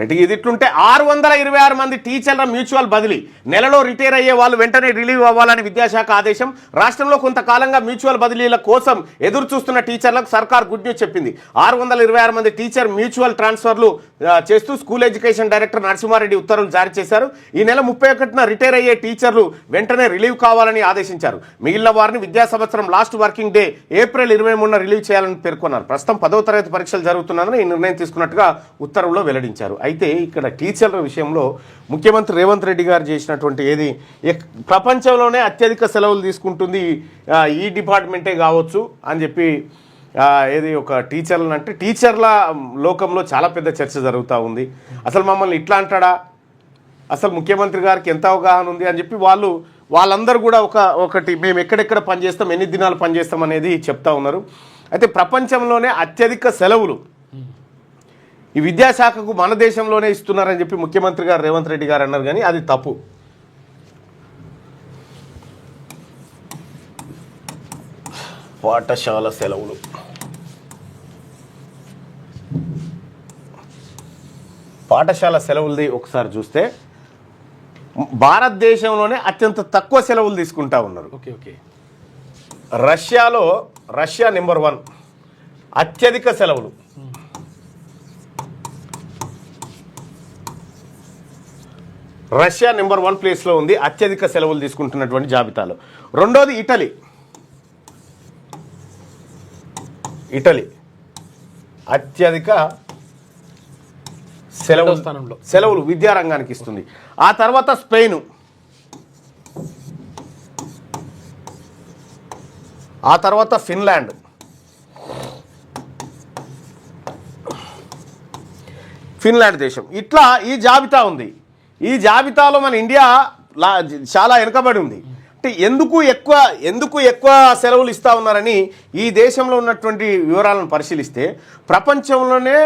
Right ఇది ఇట్లుంటే ఆరు వందల ఇరవై ఆరు మంది టీచర్ల మ్యూచువల్ బదిలీ. నెలలో రిటైర్ అయ్యే వాళ్ళు వెంటనే రిలీవ్ అవ్వాలని విద్యాశాఖ ఆదేశం. రాష్ట్రంలో కొంతకాలంగా మ్యూచువల్ బదిలీల కోసం ఎదురు చూస్తున్న టీచర్లకు సర్కార్ గుడ్ న్యూస్ చెప్పింది. ఆరు వందల ఇరవై ఆరు మంది టీచర్ మ్యూచువల్ ట్రాన్స్ఫర్లు చేస్తూ స్కూల్ ఎడ్యుకేషన్ డైరెక్టర్ నరసింహారెడ్డి ఉత్తర్వులు జారీ చేశారు. ఈ నెల ముప్పై ఒకటిన రిటైర్ అయ్యే టీచర్లు వెంటనే రిలీవ్ కావాలని ఆదేశించారు. మిగిలిన వారిని విద్యా సంవత్సరం లాస్ట్ వర్కింగ్ డే ఏప్రిల్ ఇరవై మూడున రిలీవ్ చేయాలని పేర్కొన్నారు. ప్రస్తుతం పదో తరగతి పరీక్షలు జరుగుతున్నందున ఈ నిర్ణయం తీసుకున్నట్టుగా ఉత్తర్వుల్లో వెల్లడించారు. అయితే ఇక్కడ టీచర్ల విషయంలో ముఖ్యమంత్రి రేవంత్ రెడ్డి గారు చేసినటువంటి ఏది ఎక్- ప్రపంచంలోనే అత్యధిక సెలవులు తీసుకుంటుంది ఈ డిపార్ట్మెంటే కావచ్చు అని చెప్పి ఏది ఒక టీచర్లను అంటే టీచర్ల లోకంలో చాలా పెద్ద చర్చ జరుగుతూ ఉంది. అసలు మమ్మల్ని ఇట్లా అంటాడా? అసలు ముఖ్యమంత్రి గారికి ఎంత అవగాహన ఉంది అని చెప్పి వాళ్ళు వాళ్ళందరూ కూడా ఒక ఒకటి మేము ఎక్కడెక్కడ పనిచేస్తాం ఎన్ని దినాలు పనిచేస్తాం అనేది చెప్తా ఉన్నారు. అయితే ప్రపంచంలోనే అత్యధిక సెలవులు ఈ విద్యాశాఖకు మన దేశంలోనే ఇస్తున్నారని చెప్పి ముఖ్యమంత్రి గారు రేవంత్ రెడ్డి గారు అన్నారు కానీ అది తప్పు. పాఠశాల సెలవులు. పాఠశాల సెలవులది ఒకసారి చూస్తే భారతదేశంలోనే అత్యంత తక్కువ సెలవులు తీసుకుంటా ఉన్నారు. Okay okay. రష్యాలో రష్యా నెంబర్ వన్ అత్యధిక సెలవులు. రష్యా నెంబర్ వన్ ప్లేస్లో ఉంది అత్యధిక సెలవులు తీసుకుంటున్నటువంటి జాబితాలో. రెండోది ఇటలీ. ఇటలీ. అత్యధిక సెలవులు రెండో స్థానంలో. సెలవులు విద్యారంగానికి ఇస్తుంది. ఆ తర్వాత స్పెయిన్. ఆ తర్వాత ఫిన్లాండ్. ఫిన్లాండ్ దేశం. ఇట్లా ఈ జాబితా ఉంది. ఈ జాబితాలో మన ఇండియా లా చాలా వెనుకబడి ఉంది. అంటే ఎందుకు ఎక్కువ ఎందుకు ఎక్కువ సెలవులు ఇస్తా ఉన్నారని ఈ దేశంలో ఉన్నటువంటి వివరాలను పరిశీలిస్తే ప్రపంచంలోనే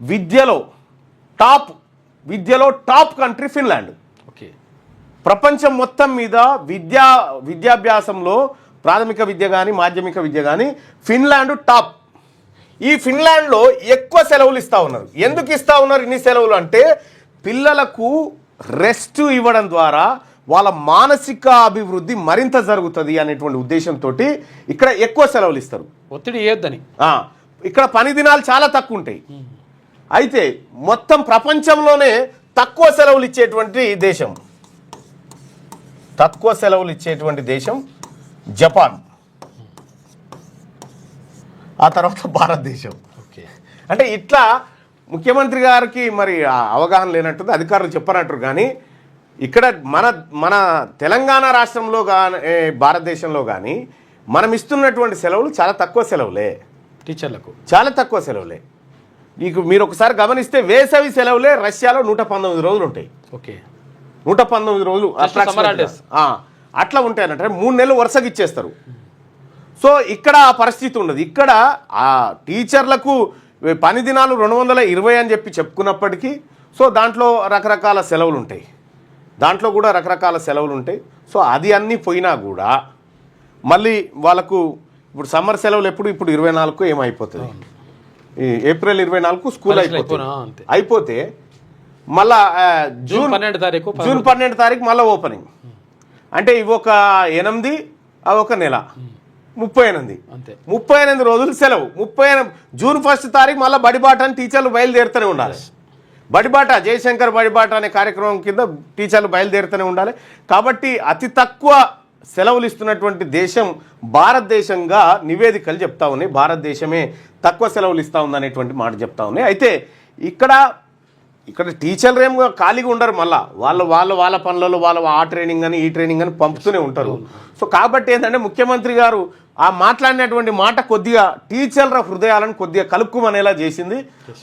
విద్యలో టాప్ విద్యలో టాప్ కంట్రీ ఫిన్లాండ్. ఓకే. ప్రపంచం మొత్తం మీద విద్యా విద్యాభ్యాసంలో ప్రాథమిక విద్య కానీ మాధ్యమిక విద్య కానీ ఫిన్లాండ్ టాప్. ఈ ఫిన్లాండ్లో ఎక్కువ సెలవులు ఇస్తా ఉన్నారు. ఎందుకు ఇస్తా ఉన్నారు ఇన్ని సెలవులు అంటే పిల్లలకు రెస్ట్ ఇవ్వడం ద్వారా వాళ్ళ మానసిక అభివృద్ధి మరింత జరుగుతుంది అనేటువంటి ఉద్దేశంతో ఇక్కడ ఎక్కువ సెలవులు ఇస్తారు. ఒత్తిడి వేయొద్దని ఆ, ఇక్కడ పని దినాలు చాలా తక్కువ ఉంటాయి. అయితే మొత్తం ప్రపంచంలోనే తక్కువ సెలవులు ఇచ్చేటువంటి దేశం. తక్కువ సెలవులు ఇచ్చేటువంటి దేశం జపాన్. ఆ తర్వాత భారతదేశం. ఓకే. అంటే ఇట్లా ముఖ్యమంత్రి గారికి మరి అవగాహన లేనట్టుంది అధికారులు చెప్పనట్టు కానీ ఇక్కడ మన మన తెలంగాణ రాష్ట్రంలో కానీ భారతదేశంలో కానీ మనం ఇస్తున్నటువంటి సెలవులు చాలా తక్కువ సెలవులే. టీచర్లకు. చాలా తక్కువ సెలవులే. మీకు మీరు ఒకసారి గమనిస్తే వేసవి సెలవులే రష్యాలో నూట పంతొమ్మిది రోజులు ఉంటాయి. ఓకే. నూట పంతొమ్మిది రోజులు అట్లా ఉంటాయనంటే మూడు నెలలు వరుసగా ఇచ్చేస్తారు. సో ఇక్కడ ఆ పరిస్థితి ఉండదు. ఇక్కడ ఆ టీచర్లకు పని దినాలు రెండు వందల ఇరవై అని చెప్పి చెప్పుకున్నప్పటికీ సో దాంట్లో రకరకాల సెలవులు ఉంటాయి దాంట్లో కూడా రకరకాల సెలవులు ఉంటాయి సో అది అన్నీ పోయినా కూడా మళ్ళీ వాళ్ళకు ఇప్పుడు సమ్మర్ సెలవులు ఎప్పుడు? ఇప్పుడు ఇరవై నాలుగు ఏమైపోతుంది? ఈ ఏప్రిల్ ఇరవై నాలుగు స్కూల్ అయిపోతుంది. అయిపోతే మళ్ళా జూన్ జూన్ పన్నెండు తారీఖు జూన్ పన్నెండు తారీఖు మళ్ళీ ఓపెనింగ్. అంటే ఇవి ఒక ఎనిమిది అవి ఒక నెల. ముప్పై ఎనిమిది. అంతే. ముప్పై ఎనిమిది రోజులు సెలవు. ముప్పై ఎనిమిది జూన్ ఫస్ట్ తారీఖు మళ్ళీ బడిబాట అని టీచర్లు బయలుదేరుతూనే ఉండాలి. బడిబాట జయశంకర్ బడిబాట అనే కార్యక్రమం కింద టీచర్లు బయలుదేరుతూనే ఉండాలి. కాబట్టి అతి తక్కువ సెలవులు ఇస్తున్నటువంటి దేశం భారతదేశంగా నివేదికలు చెప్తా ఉన్నాయి. భారతదేశమే తక్కువ సెలవులు ఇస్తా ఉందనేటువంటి మాట చెప్తా ఉన్నాయి. అయితే ఇక్కడ ఇక్కడ టీచర్లు ఏం ఖాళీగా ఉండరు మళ్ళా. వాళ్ళు వాళ్ళ వాళ్ళ పనులలో వాళ్ళ ఆ ట్రైనింగ్ అని ఈ ట్రైనింగ్ అని పంపుతూనే ఉంటారు. సో కాబట్టి ఏంటంటే ముఖ్యమంత్రి గారు ఆ మాట్లాడినటువంటి మాట కొద్దిగా టీచర్ల హృదయాలను కొద్దిగా కలుక్కుమనేలా చేసింది.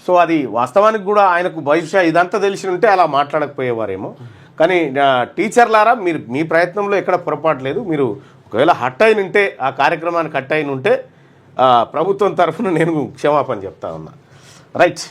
సో అది వాస్తవానికి కూడా ఆయనకు భవిష్య ఇదంతా తెలిసి ఉంటే అలా మాట్లాడకపోయేవారేమో. కానీ టీచర్లారా మీరు మీ ప్రయత్నంలో ఎక్కడ పొరపాటు లేదు. మీరు ఒకవేళ హట్ అయిన ఉంటే ఆ కార్యక్రమానికి హట్ అయిన ఉంటే ప్రభుత్వం తరఫున నేను క్షమాపణ చెప్తా ఉన్నా. రైట్.